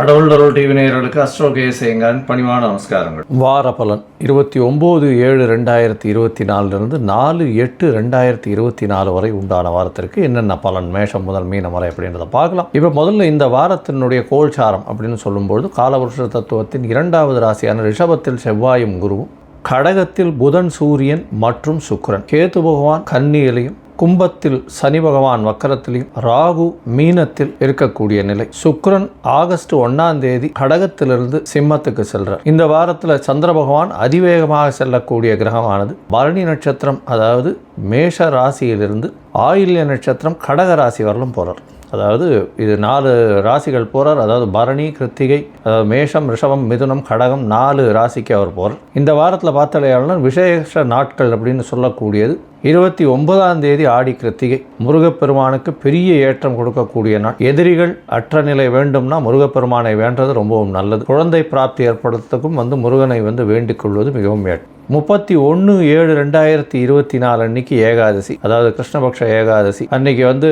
கடவுள் அருள் டிவி நேயர்களுக்கு அஸ்ட்ரோ கேசேங்கன் பணிவான நமஸ்காரங்கள். வார பலன் இருபத்தி ஒம்பது ஏழு ரெண்டாயிரத்தி இருபத்தி நாலுலேருந்து நாலு எட்டு ரெண்டாயிரத்தி இருபத்தி நாலு வரை உண்டான வாரத்திற்கு என்னென்ன பலன் மேஷம் முதல் மீனம் வரை அப்படின்றத பார்க்கலாம். இப்போ முதல்ல இந்த வாரத்தினுடைய கோல்சாரம் அப்படின்னு சொல்லும்பொழுது காலவருஷ தத்துவத்தின் இரண்டாவது ராசியான ரிஷபத்தில் செவ்வாயும் குருவும் கடகத்தில் புதன் சூரியன் மற்றும் சுக்கரன். கேத்து பகவான் கன்னியிலையும் கும்பத்தில் சனி பகவான் வக்கரத்திலையும் ராகு மீனத்தில் இருக்கக்கூடிய நிலை. சுக்ரன் ஆகஸ்ட் ஒன்னாம் தேதி கடகத்திலிருந்து சிம்மத்துக்கு செல்றார். இந்த வாரத்தில் சந்திர பகவான் அதிவேகமாக செல்லக்கூடிய கிரகமானது பரணி நட்சத்திரம் அதாவது மேஷ ராசியிலிருந்து ஆயில்ய நட்சத்திரம் கடக ராசி வரலும் போகிறார் அதாவது இது நாலு ராசிகள் போகிறார் அதாவது பரணி கிருத்திகை அதாவது மேஷம் ரிஷபம் மிதுனம் கடகம் நாலு ராசிக்கு அவர் போகிறார் இந்த வாரத்தில் பார்த்தாலேயாளர் விசேஷ நாட்கள் அப்படின்னு சொல்லக்கூடியது. இருபத்தி ஒன்பதாம் தேதி ஆடி கிருத்திகை. முருகப்பெருமானுக்கு பெரிய ஏற்றம் கொடுக்கக்கூடிய நாள். எதிரிகள் அற்ற நிலை வேண்டும்னா முருகப்பெருமானை வேண்டது ரொம்பவும் நல்லது. குழந்தை பிராப்தி ஏற்படுறதுக்கும் வந்து முருகனை வந்து வேண்டிக் கொள்வது மிகவும் ஏற்றம் முப்பத்தி ஒன்று ஏழு ரெண்டாயிரத்தி இருபத்தி நாலு அன்னைக்கு ஏகாதசி. அதாவது கிருஷ்ணபக்ஷ ஏகாதசி. அன்னைக்கு வந்து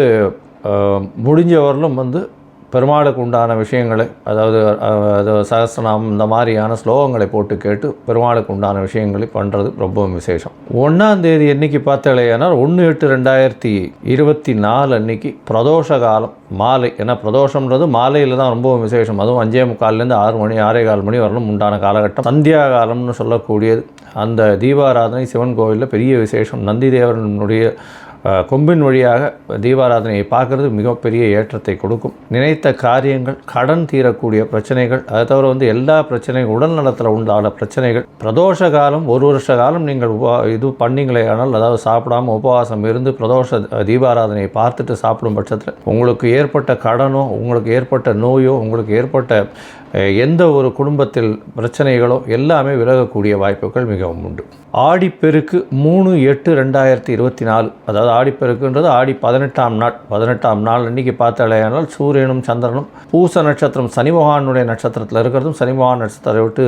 முடிஞ்ச வரலும் வந்து பெருமாளுக்கு உண்டான விஷயங்களை அதாவது அது சகஸ்ரநாமம் இந்த மாதிரியான ஸ்லோகங்களை போட்டு கேட்டு பெருமாளுக்கு உண்டான விஷயங்களை பண்ணுறது ரொம்பவும் விசேஷம். ஒன்றாம் தேதி என்னைக்கு பார்த்தாலேயானால் ஒன்று எட்டு ரெண்டாயிரத்தி இருபத்தி நாலு அன்னைக்கு பிரதோஷ காலம் மாலை. ஏன்னா பிரதோஷம்ன்றது மாலையில் தான் ரொம்பவும் விசேஷம். அதுவும் அஞ்சே முக்கால்லேருந்து ஆறு மணி ஆறே கால் மணி வரலும் உண்டான காலகட்டம். சந்தியா காலம்னு சொல்லக்கூடியது. அந்த தீபாராதனை சிவன் கோவிலில் பெரிய விசேஷம். நந்தி தேவனுடைய கொம்பின் வழியாக தீபாராதனையை பார்க்கறது மிகப்பெரிய ஏற்றத்தை கொடுக்கும். நினைத்த காரியங்கள் கடன் தீரக்கூடிய பிரச்சனைகள் அதை தவிர வந்து எல்லா பிரச்சனைகள் உடல் நலத்தில் உண்டான பிரச்சனைகள் பிரதோஷ காலம் ஒரு வருஷ காலம் நீங்கள் உபா இது பண்ணிங்களே ஆனால் அதாவது சாப்பிடாம உபவாசம் இருந்து பிரதோஷ தீபாராதனையை பார்த்துட்டு சாப்பிடும் பட்சத்தில் உங்களுக்கு ஏற்பட்ட கடனோ உங்களுக்கு ஏற்பட்ட நோயோ உங்களுக்கு ஏற்பட்ட எந்த ஒரு குடும்பத்தில் பிரச்சனைகளோ எல்லாமே விலகக்கூடிய வாய்ப்புகள் மிகவும் உண்டு. ஆடிப்பெருக்கு மூணு எட்டு ரெண்டாயிரத்தி இருபத்தி நாலு அதாவது ஆடிப்பெருக்குன்றது ஆடி பதினெட்டாம் நாள் பதினெட்டாம் நாள் அன்றைக்கி பார்த்தாலேயானால் சூரியனும் சந்திரனும் பூச நட்சத்திரம் சனி பகவானுடைய நட்சத்திரத்தில் இருக்கிறதும் சனி பகவான் நட்சத்திரத்தை விட்டு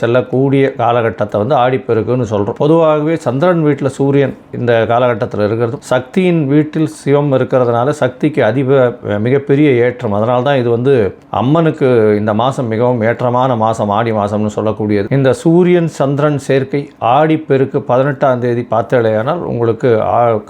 செல்லக்கூடிய காலகட்டத்தை வந்து ஆடிப்பெருக்குன்னு சொல்கிறோம் பொதுவாகவே சந்திரன் வீட்டில் சூரியன் இந்த காலகட்டத்தில் இருக்கிறதும் சக்தியின் வீட்டில் சிவம் இருக்கிறதுனால சக்திக்கு அதிக மிகப்பெரிய ஏற்றம். அதனால்தான் இது வந்து அம்மனுக்கு இந்த மாதம் மிகவும் ஏற்றமான மாதம் ஆடி மாதம்னு சொல்லக்கூடியது. இந்த சூரியன் சந்திரன் சேர்க்கை ஆடிப்பெருக்கு பதினெட்டாம் தேதி பார்த்தலையானால் உங்களுக்கு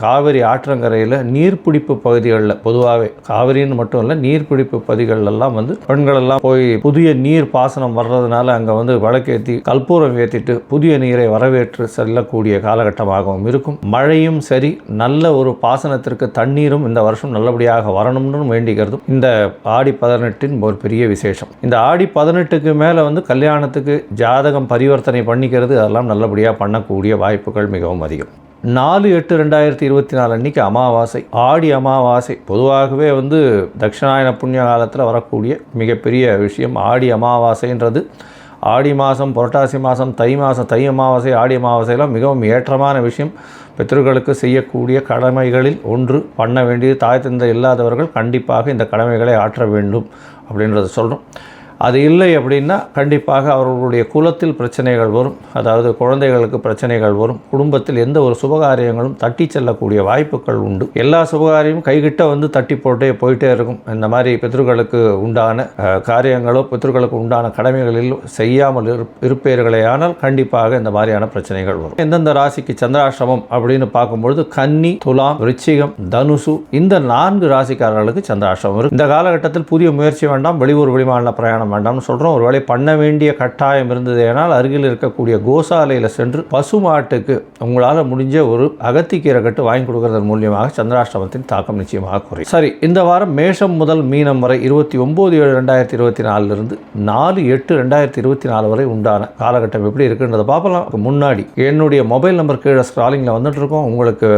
காவிரி ஆற்றங்கரையில் நீர்பிடிப்பு பகுதிகளில் பொதுவாகவே காவிரின்னு மட்டும் இல்லை நீர்பிடிப்பு பகுதிகளெல்லாம் வந்து பெண்களெல்லாம் போய் புதிய நீர் பாசனம் வர்றதுனால அங்கே வந்து வழக்கேற்றி கற்பூரம் ஏற்றிட்டு புதிய நீரை வரவேற்று செல்லக்கூடிய காலகட்டமாகவும் இருக்கும். மழையும் சரி நல்ல ஒரு பாசனத்திற்கு தண்ணீரும் இந்த வருஷம் நல்லபடியாக வரணும்னு வேண்டிக்கிறதும் இந்த ஆடி பதினெட்டின் ஒரு பெரிய விசேஷம். இந்த ஆடி ஆடி பதினெட்டுக்கு மேலே வந்து கல்யாணத்துக்கு ஜாதகம் பரிவர்த்தனை பண்ணிக்கிறது அதெல்லாம் நல்லபடியாக பண்ணக்கூடிய வாய்ப்புகள் மிகவும் அதிகம். நாலு எட்டு ரெண்டாயிரத்தி இருபத்தி நாலு அன்னைக்கு அமாவாசை. ஆடி அமாவாசை. பொதுவாகவே வந்து தட்சிணாயன புண்ணிய காலத்தில் வரக்கூடிய மிகப்பெரிய விஷயம் ஆடி அமாவாசைன்றது. ஆடி மாதம் புரட்டாசி மாதம் தை மாதம் தை அமாவாசை ஆடி அமாவாசையெல்லாம் மிகவும் ஏற்றமான விஷயம். பித்தர்களுக்கு செய்யக்கூடிய கடமைகளில் ஒன்று பண்ண வேண்டியது தாய் தந்தை இல்லாதவர்கள் கண்டிப்பாக இந்த கடமைகளை ஆற்ற வேண்டும் அப்படின்றத சொல்கிறோம் அது இல்லை அப்படின்னா கண்டிப்பாக அவர்களுடைய குலத்தில் பிரச்சனைகள் வரும். அதாவது குழந்தைகளுக்கு பிரச்சனைகள் வரும். குடும்பத்தில் எந்த ஒரு சுபகாரியங்களும் தட்டி செல்லக்கூடிய வாய்ப்புகள் உண்டு. எல்லா சுபகாரியமும் கைகிட்ட வந்து தட்டி போட்டே போயிட்டே இருக்கும். இந்த மாதிரி பித்ருக்களுக்கு உண்டான காரியங்களோ பித்ருக்களுக்கு உண்டான கடமைகளில் செய்யாமல் இரு இருப்பீர்களே ஆனால் கண்டிப்பாக இந்த மாதிரியான பிரச்சனைகள் வரும். எந்தெந்த ராசிக்கு சந்திராசிரமம் அப்படின்னு பார்க்கும்பொழுது கன்னி துலாம் ரிச்சிகம் தனுசு இந்த நான்கு ராசிக்காரர்களுக்கு சந்திராசிரமம் இருக்கும் இந்த காலகட்டத்தில் புதிய முயற்சி வேண்டாம். வெளியூர் வெளிமாநில பிரயாணம் வேண்டாம்னு சொல்கிறோம் ஒருவேளை பண்ண வேண்டிய கட்டாயம் இருந்தது ஏனால் அருகில் இருக்கக்கூடிய கோசாலையில் சென்று பசுமாட்டுக்கு உங்களால் முடிஞ்ச ஒரு அகத்திக்கீரை கட்டு வாங்கி கொடுக்கறதன் மூலியமாக சந்திராஷ்டமத்தின் தாக்கம் நிச்சயமாக குறையும். சரி இந்த வாரம் மேஷம் முதல் மீனம் வரை இருபத்தி ஒம்பது ஏழு ரெண்டாயிரத்தி இருபத்தி நாலுலேருந்து நாலு எட்டு ரெண்டாயிரத்தி இருபத்தி நாலு வரை உண்டான காலகட்டம் எப்படி இருக்குன்றதை பார்க்கலாம் முன்னாடி என்னுடைய மொபைல் நம்பர் கீழே ஸ்க்ராலிங்கில் வந்துட்டு இருக்கோம். உங்களுக்கு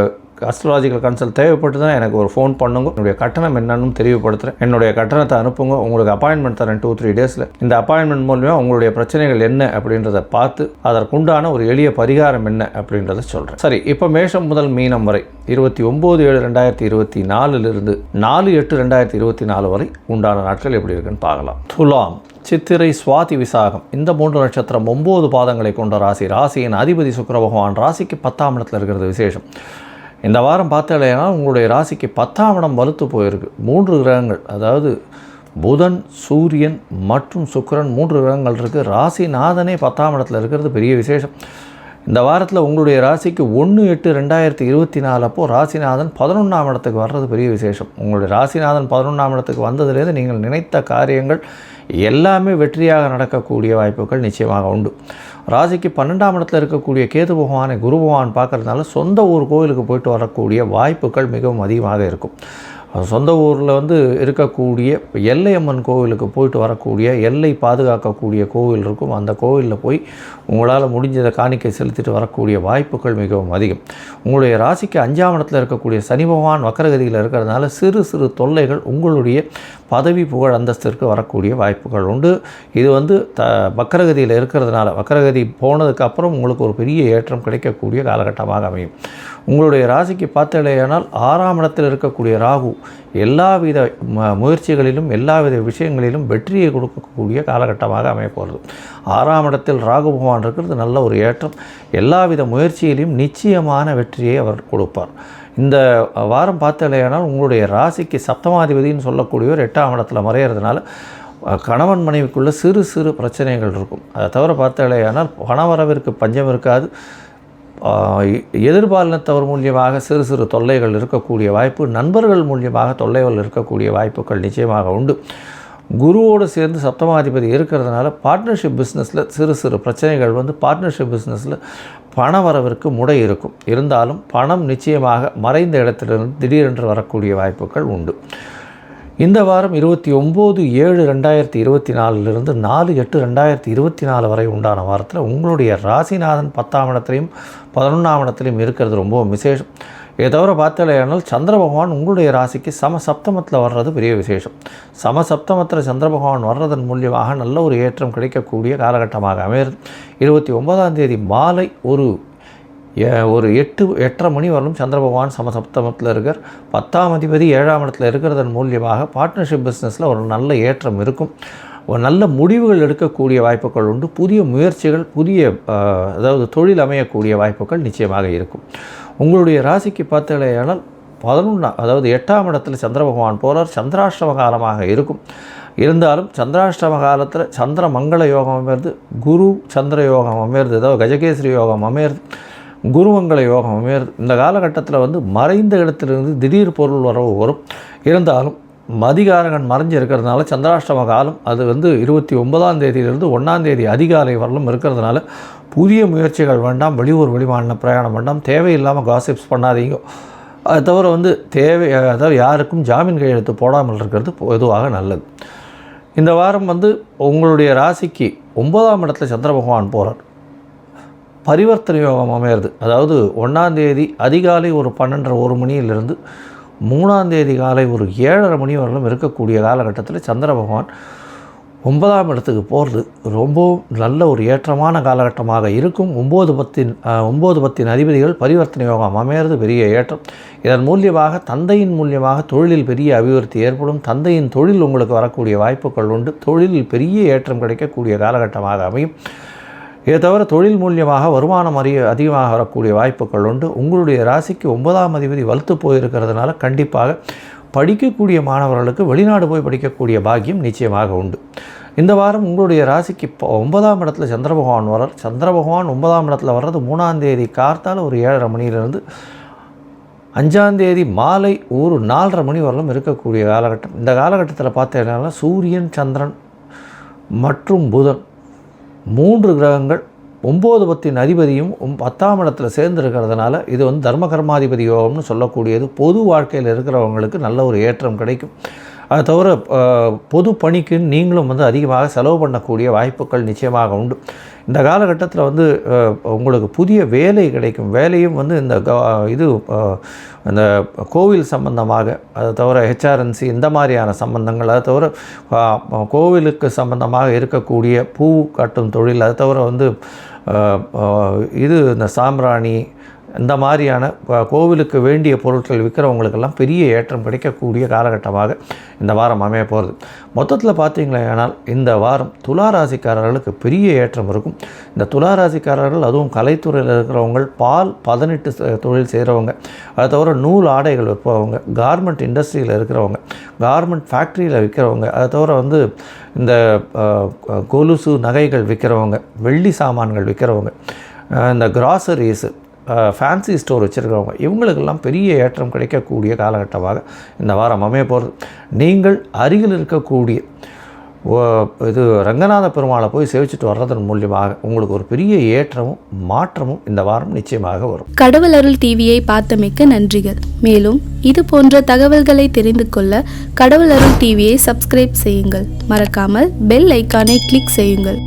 அஸ்ட்ராலஜிக்கல் கன்சல்ட் தேவைப்பட்டுதுன்னா எனக்கு ஒரு ஃபோன் பண்ணுங்க. என்னுடைய கட்டணம் என்னன்னு தெரியப்படுத்துகிறேன் என்னுடைய கட்டணத்தை அனுப்புங்க. உங்களுக்கு அப்பாயின்மெண்ட் தரேன் டூ த்ரீ டேஸில் இந்த அப்பாயின்மெண்ட் மூலியமாக உங்களுடைய பிரச்சனைகள் என்ன அப்படின்றத பார்த்து அதற்குண்டான ஒரு எளிய பரிகாரம் என்ன அப்படின்றத சொல்கிறேன் சரி இப்போ மேஷம் முதல் மீனம் வரை இருபத்தி ஒம்பது ஏழு ரெண்டாயிரத்தி இருபத்தி நாலுலேருந்து நாலு எட்டு ரெண்டாயிரத்தி இருபத்தி நாலு வரை உண்டான நாட்கள் எப்படி இருக்குன்னு பார்க்கலாம். துலாம் சித்திரை சுவாதி விசாகம். இந்த மூன்று நட்சத்திரம் ஒம்பது பாதங்களை கொண்ட ராசி. ராசியின் அதிபதி சுக்கர பகவான் ராசிக்கு பத்தாம் இடத்துல இருக்கிறது விசேஷம். இந்த வாரம் பார்த்தாலேனா உங்களுடைய ராசிக்கு பத்தாம் இடம் வலுத்து போயிருக்கு. மூன்று கிரகங்கள் அதாவது புதன் சூரியன் மற்றும் சுக்கிரன் மூன்று கிரகங்கள் இருக்குது ராசிநாதனே பத்தாம் இடத்துல இருக்கிறது பெரிய விசேஷம். இந்த வாரத்தில் உங்களுடைய ராசிக்கு ஒன்று எட்டு ரெண்டாயிரத்தி இருபத்தி நாலு அப்போது ராசிநாதன் பதினொன்றாம் இடத்துக்கு வர்றது பெரிய விசேஷம். உங்களுடைய ராசிநாதன் பதினொன்றாம் இடத்துக்கு வந்ததுலேருந்து நீங்கள் நினைத்த காரியங்கள் எல்லாமே வெற்றியாக நடக்கக்கூடிய வாய்ப்புகள் நிச்சயமாக உண்டு. ராசிக்கு பன்னெண்டாம் இடத்துல இருக்கக்கூடிய கேது பகவானை குரு பகவான் பார்க்கறதுனால சொந்த ஊர் கோயிலுக்கு போயிட்டு வரக்கூடிய வாய்ப்புகள் மிகவும் அதிகமாக இருக்கும். சொந்த ஊரில் வந்து இருக்கக்கூடிய எல்லையம்மன் கோவிலுக்கு போயிட்டு வரக்கூடிய எல்லை பாதுகாக்கக்கூடிய கோவில் இருக்கும். அந்த கோவிலில் போய் உங்களால் முடிஞ்சதை காணிக்கை செலுத்திட்டு வரக்கூடிய வாய்ப்புகள் மிகவும் அதிகம். உங்களுடைய ராசிக்கு அஞ்சாம் இடத்துல இருக்கக்கூடிய சனி பகவான் வக்கரகதியில் இருக்கிறதுனால சிறு சிறு தொல்லைகள் உங்களுடைய பதவி புகழ் அந்தஸ்திற்கு வரக்கூடிய வாய்ப்புகள் உண்டு. இது வந்து த வக்கரகதியில் இருக்கிறதுனால வக்கரகதி போனதுக்கப்புறம் உங்களுக்கு ஒரு பெரிய ஏற்றம் கிடைக்கக்கூடிய காலகட்டமாக அமையும். உங்களுடைய ராசிக்கு பார்த்தலையானால் ஆறாம் இடத்தில் இருக்கக்கூடிய ராகு எல்லாவித ம முயற்சிகளிலும் எல்லாவித விஷயங்களிலும் வெற்றியை கொடுக்கக்கூடிய காலகட்டமாக அமையப்போகிறது. ஆறாம் இடத்தில் ராகு பகவான் இருக்கிறது நல்ல ஒரு ஏற்றம். எல்லாவித முயற்சியிலையும் நிச்சயமான வெற்றியை அவர் கொடுப்பார். இந்த வாரம் பார்த்தலையானால் உங்களுடைய ராசிக்கு சப்தமாதிபதினு சொல்லக்கூடியவர் எட்டாம் இடத்துல மறையிறதுனால கணவன் மனைவிக்குள்ள சிறு சிறு பிரச்சனைகள் இருக்கும். அதை தவிர பார்த்தாலேயானால் பணவரவிற்கு பஞ்சம் இருக்காது. எதிர்பாலினத்தவர் மூலியமாக சிறு சிறு தொல்லைகள் இருக்கக்கூடிய வாய்ப்பு நண்பர்கள் மூலியமாக தொல்லைகள் இருக்கக்கூடிய வாய்ப்புகள் நிச்சயமாக உண்டு. குருவோடு சேர்ந்து சப்தமாதிபதி இருக்கிறதுனால பார்ட்னர்ஷிப் பிஸ்னஸில் சிறு சிறு பிரச்சனைகள் வந்து பார்ட்னர்ஷிப் பிஸ்னஸில் பண வரவிற்கு முடை இருக்கும். இருந்தாலும் பணம் நிச்சயமாக மறைந்த இடத்திலிருந்து திடீரென்று வரக்கூடிய வாய்ப்புகள் உண்டு. இந்த வாரம் இருபத்தி ஒம்பது ஏழு ரெண்டாயிரத்தி இருபத்தி நாலுலேருந்து நாலு எட்டு ரெண்டாயிரத்தி இருபத்தி நாலு வரை உண்டான வாரத்தில் உங்களுடைய ராசிநாதன் பத்தாம் இடத்திலையும் பதினொன்றாம் இடத்துலையும் இருக்கிறது ரொம்ப விசேஷம். இதை தவிர பார்த்தலையானால் சந்திர பகவான் உங்களுடைய ராசிக்கு சம சப்தமத்தில் வர்றது பெரிய விசேஷம். சம சப்தமத்தில் சந்திர பகவான் வர்றதன் மூலியமாக நல்ல ஒரு ஏற்றம் கிடைக்கக்கூடிய காலகட்டமாக அமையிறது இருபத்தி ஒன்பதாம் தேதி மாலை ஒரு ஒரு எட்டு எட்டரை மணி வரலும் சந்திர பகவான் சமசப்தமத்தில் இருக்கார். பத்தாம் அதிபதி ஏழாம் இடத்துல இருக்கிறதன் மூலியமாக பார்ட்னர்ஷிப் பிஸ்னஸில் ஒரு நல்ல ஏற்றம் இருக்கும். ஒரு நல்ல முடிவுகள் எடுக்கக்கூடிய வாய்ப்புகள் உண்டு. புதிய முயற்சிகள் புதிய அதாவது தொழில் அமையக்கூடிய வாய்ப்புகள் நிச்சயமாக இருக்கும். உங்களுடைய ராசிக்கு பார்த்தலையானால் பதினொன்றாம் அதாவது எட்டாம் இடத்தில் சந்திர பகவான் போகிறார் சந்திராஷ்டம காலமாக இருக்கும். இருந்தாலும் சந்திராஷ்டம காலத்தில் சந்திர மங்கள யோகம் அமையிறது குரு சந்திர யோகம் அமையிறது அதாவது கஜகேசரி யோகம் அமையிறது குருமங்கள யோகம் அமையிறது இந்த காலகட்டத்தில் வந்து மறைந்த இடத்திலிருந்து திடீர் பொருள் வரவு வரும். இருந்தாலும் மதிகாரகன் மறைஞ்சு இருக்கிறதுனால சந்திராஷ்டம காலம் அது வந்து இருபத்தி ஒன்பதாம் தேதியிலிருந்து ஒன்றாம் தேதி அதிகாலை வரலும் இருக்கிறதுனால புதிய முயற்சிகள் வேண்டாம் வெளியூர் வெளிமாநில பிரயாணம் வேண்டாம் தேவையில்லாமல் காசிப்ஸ் பண்ணாதீங்க. அது தவிர வந்து தேவை அதாவது யாருக்கும் ஜாமீன் கையெழுத்து போடாமல் இருக்கிறது பொதுவாக நல்லது. இந்த வாரம் வந்து உங்களுடைய ராசிக்கு ஒன்பதாம் இடத்துல சந்திர பகவான் போகிறார் பரிவர்த்தனை யோகம் அமையிறது. அதாவது ஒன்றாந்தேதி அதிகாலை ஒரு பன்னெண்டரை ஒரு மணியிலிருந்து மூணாந்தேதி காலை ஒரு ஏழரை மணி வரலும் இருக்கக்கூடிய காலகட்டத்தில் சந்திர பகவான் ஒன்பதாம் இடத்துக்கு போகிறது. ரொம்பவும் நல்ல ஒரு ஏற்றமான காலகட்டமாக இருக்கும். ஒம்பது பத்தின் ஒம்பது பத்தின் அதிபதிகள் பரிவர்த்தனை யோகம் அமையிறது பெரிய ஏற்றம். இதன் மூலியமாக தந்தையின் மூலியமாக தொழிலில் பெரிய அபிவிருத்தி ஏற்படும். தந்தையின் தொழில் உங்களுக்கு வரக்கூடிய வாய்ப்புகள் உண்டு. தொழிலில் பெரிய ஏற்றம் கிடைக்கக்கூடிய காலகட்டமாக அமையும். இதை தவிர தொழில் மூலியமாக வருமானம் அறிய அதிகமாக வரக்கூடிய வாய்ப்புகள் உண்டு. உங்களுடைய ராசிக்கு ஒன்பதாம் அதிபதி வலுத்து போயிருக்கிறதுனால கண்டிப்பாக படிக்கக்கூடிய மாணவர்களுக்கு வெளிநாடு போய் படிக்கக்கூடிய பாக்கியம் நிச்சயமாக உண்டு. இந்த வாரம் உங்களுடைய ராசிக்கு இப்போ ஒன்பதாம் இடத்துல சந்திர பகவான் வர்றார். சந்திர பகவான் ஒன்பதாம் இடத்துல வர்றது மூணாம் தேதி கார்த்தால் ஒரு ஏழரை மணியிலிருந்து அஞ்சாந்தேதி மாலை ஒரு நாலரை மணி வரலும் இருக்கக்கூடிய காலகட்டம். இந்த காலகட்டத்தில் பார்த்தீங்கன்னா சூரியன் சந்திரன் மற்றும் புதன் மூன்று கிரகங்கள் ஒம்பது பத்தின் அதிபதியும் பத்தாம் இடத்துல சேர்ந்துருக்கிறதுனால இது வந்து தர்ம கர்மாதிபதி யோகம்னு சொல்லக்கூடியது. பொது வாழ்க்கையில் இருக்கிறவங்களுக்கு நல்ல ஒரு ஏற்றம் கிடைக்கும். அதை தவிர பொது பணிக்கு நீங்களும் வந்து அதிகமாக செலவு பண்ணக்கூடிய வாய்ப்புகள் நிச்சயமாக உண்டு. இந்த காலகட்டத்தில் வந்து உங்களுக்கு புதிய வேலை கிடைக்கும். வேலையும் வந்து இந்த இது இந்த கோவில் சம்பந்தமாக அதை தவிர ஹெச்ஆர்என்சி இந்த மாதிரியான சம்பந்தங்கள் அதை தவிர கோவிலுக்கு சம்பந்தமாக இருக்கக்கூடிய பூ கட்டும் தொழில் அதை தவிர வந்து இது இந்த சாம்பிராணி இந்த மாதிரியான கோவிலுக்கு வேண்டிய பொருட்கள் விற்கிறவங்களுக்கெல்லாம் பெரிய ஏற்றம் கிடைக்கக்கூடிய காலகட்டமாக இந்த வாரம் அமைய போகிறது. மொத்தத்தில் பார்த்தீங்களேனால் இந்த வாரம் துளாராசிக்காரர்களுக்கு பெரிய ஏற்றம் இருக்கும். இந்த துளாராசிக்காரர்கள் அதுவும் கலைத்துறையில் இருக்கிறவங்க பால் பதினெட்டு தொழில் செய்கிறவங்க அதை தவிர நூல் ஆடைகள் விற்பவங்க கார்மெண்ட் இண்டஸ்ட்ரியில் இருக்கிறவங்க கார்மெண்ட் ஃபேக்ட்ரியில் விற்கிறவங்க அதை தவிர வந்து இந்த கொலுசு நகைகள் விற்கிறவங்க வெள்ளி சாமான்கள் விற்கிறவங்க இந்த கிராசரிஸு ஃபேன்சி ஸ்டோர் வச்சுருக்கிறவங்க இவங்களுக்கெல்லாம் பெரிய ஏற்றம் கிடைக்கக்கூடிய காலகட்டமாக இந்த வாரம் அமைய போகிறது நீங்கள் அருகில் இருக்கக்கூடிய இது ரங்கநாத பெருமாளை போய் சேவிச்சுட்டு வர்றதன் மூலியமாக உங்களுக்கு ஒரு பெரிய ஏற்றமும் மாற்றமும் இந்த வாரம் நிச்சயமாக வரும். கடவுள் அருள் டிவியை பார்த்தமைக்க நன்றிகள். மேலும் இது போன்ற தகவல்களை தெரிந்து கொள்ள கடவுள் அருள் டிவியை சப்ஸ்கிரைப் செய்யுங்கள். மறக்காமல் பெல் ஐக்கானை கிளிக் செய்யுங்கள்.